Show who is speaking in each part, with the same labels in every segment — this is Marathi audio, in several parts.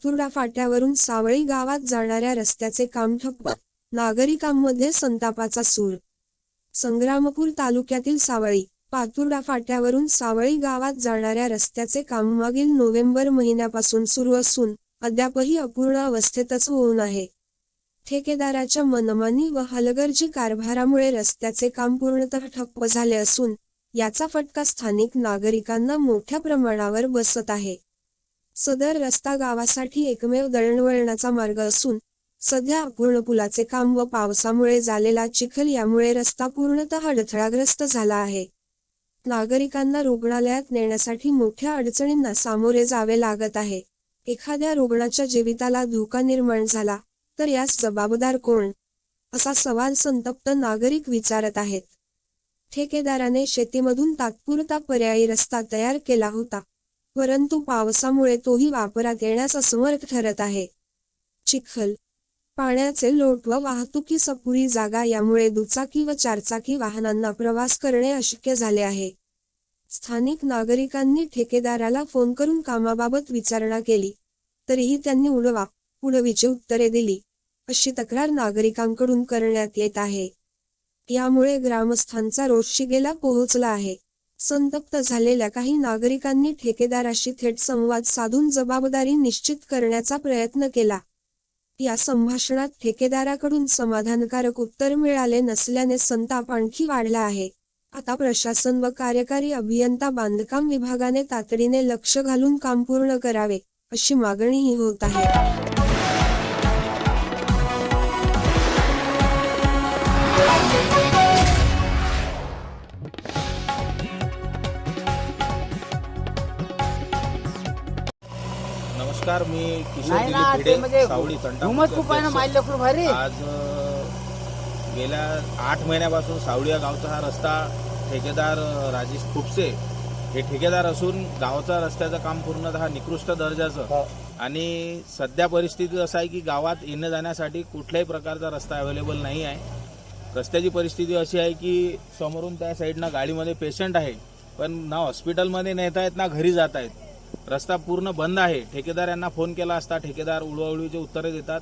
Speaker 1: पातुर्डा फाट्यावरून सावळी गावात जाणाऱ्या रस्त्याचे काम ठप्प नागरिकांमध्ये संतापाचा सूर. संग्रामपूर तालुक्यातील सावळी पातुर्डा फाट्यावरून सावळी गावात जाणाऱ्या रस्त्याचे काम मागील नोव्हेंबर महिन्यापासून सुरू असून अद्यापही अपूर्ण अवस्थेतच होऊन आहे. ठेकेदाराच्या मनमानी व हलगर्जी कारभारामुळे रस्त्याचे काम पूर्णतः ठप्प झाले असून याचा फटका स्थानिक नागरिकांना मोठ्या प्रमाणावर बसत आहे. सदर रस्ता गावासाठी एकमेव दळणवळणाचा मार्ग असून सध्या अपूर्ण पुलाचे काम व पावसामुळे झालेला चिखल यामुळे रस्ता पूर्णतः अडथळाग्रस्त झाला आहे. नागरिकांना रुग्णालयात नेण्यासाठी मोठ्या अडचणींना सामोरे जावे लागत आहे. एखाद्या रुग्णाच्या जीविताला धोका निर्माण झाला तर यास जबाबदार कोण? असा सवाल संतप्त नागरिक विचारत आहेत. ठेकेदाराने शेतीमधून तात्पुरता पर्यायी रस्ता तयार केला होता. परंतु पावसामुळे तोही वापरात येण्यास असमर्थ ठरत आहे. चिखल पाण्याचे लोट व वाहतुकीस अपुरी जागा यामुळे दुचाकी व चारचाकी वाहनांना प्रवास करणे अशक्य झाले आहे. स्थानिक नागरिकांनी ठेकेदाराला फोन करून कामाबाबत विचारणा केली तरीही त्यांनी उडवा उडवीची उत्तरे दिली अशी तक्रार नागरिकांकडून करण्यात येत आहे. यामुळे ग्रामस्थांचा रोष शिगेला पोहोचला आहे. संतप्त झालेल्या काही नागरिकांनी ठेकेदाराशी थेट संवाद साधून जबाबदारी निश्चित करण्याचा प्रयत्न केला. या संभाषणात ठेकेदाराकडून समाधानकारक उत्तर मिळाले नसल्याने संताप आणखी वाढला आहे. आता प्रशासन व कार्यकारी अभियंता बांधकाम विभागाने तातडीने लक्ष घालून काम पूर्ण करावे अशी मागणीही होत आहे.
Speaker 2: नमस्कार मी किशोर
Speaker 3: नाही ना
Speaker 2: दिलीप
Speaker 3: ते
Speaker 2: भिडे
Speaker 3: म्हणजे
Speaker 2: सावळी तंटा
Speaker 3: खूप आहे ना माईल लेकरू भारी.
Speaker 2: आज अ, गेल्या आठ महिन्यापासून सावळी या गावचा हा रस्ता ठेकेदार अ, राजेश खुपसे हे ठेकेदार असून गावाचा रस्त्याचं काम पूर्णतः निकृष्ट दर्जाचं. आणि सध्या परिस्थिती असं आहे की गावात येणं जाण्यासाठी कुठल्याही प्रकारचा रस्ता अवेलेबल नाही आहे. रस्त्याची परिस्थिती अशी आहे की समोरून त्या साईडनं गाडीमध्ये पेशंट आहे पण ना हॉस्पिटलमध्ये नेता आहेत ना घरी जात आहेत रस्ता पूर्ण बंद आहे. ठेकेदार यांना फोन केला असता ठेकेदार उळवळीचे उत्तरे देतात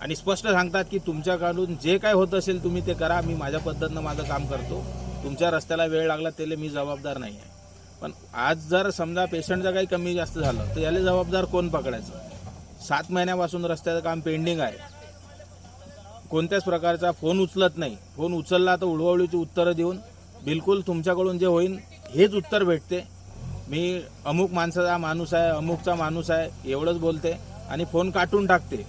Speaker 2: आणि स्पष्ट सांगतात की तुमच्याकडून जे काय होत असेल तुम्ही ते करा. मी माझ्या पद्धतीनं माझं काम करतो. तुमच्या रस्त्याला वेळ लागला त्याला मी जबाबदार नाही आहे. पण आज जर समजा पेशंटचं काही कमी जास्त झालं तर याला जबाबदार कोण पकडायचं? सात महिन्यापासून रस्त्याचं काम पेंडिंग आहे. कोणत्याच प्रकारचा फोन उचलत नाही. फोन उचलला तर उडवळीची उत्तरं देऊन बिलकुल तुमच्याकडून जे होईल हेच उत्तर भेटते. मी अमुक माणसाचा माणूस आहे अमुकचा माणूस आहे एवढंच बोलते आणि फोन काटून टाकते.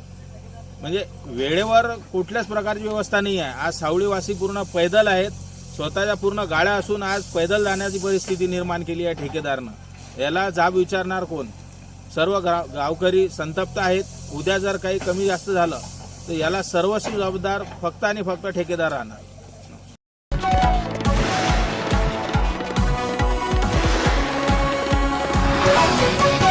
Speaker 2: म्हणजे वेळेवर कुठल्याच प्रकारची व्यवस्था नाही आहे. आज सावळीवासी पूर्ण पैदल आहेत स्वतःच्या पूर्ण गाड्या असून आज पैदल जाण्याची परिस्थिती निर्माण केली आहे ठेकेदारनं. याला जाब विचारणार कोण? सर्व गाव गावकरी संतप्त आहेत. उद्या जर काही कमी जास्त झालं तर याला सर्वस्वी जबाबदार फक्त आणि फक्त ठेकेदार राहणार. Thank you.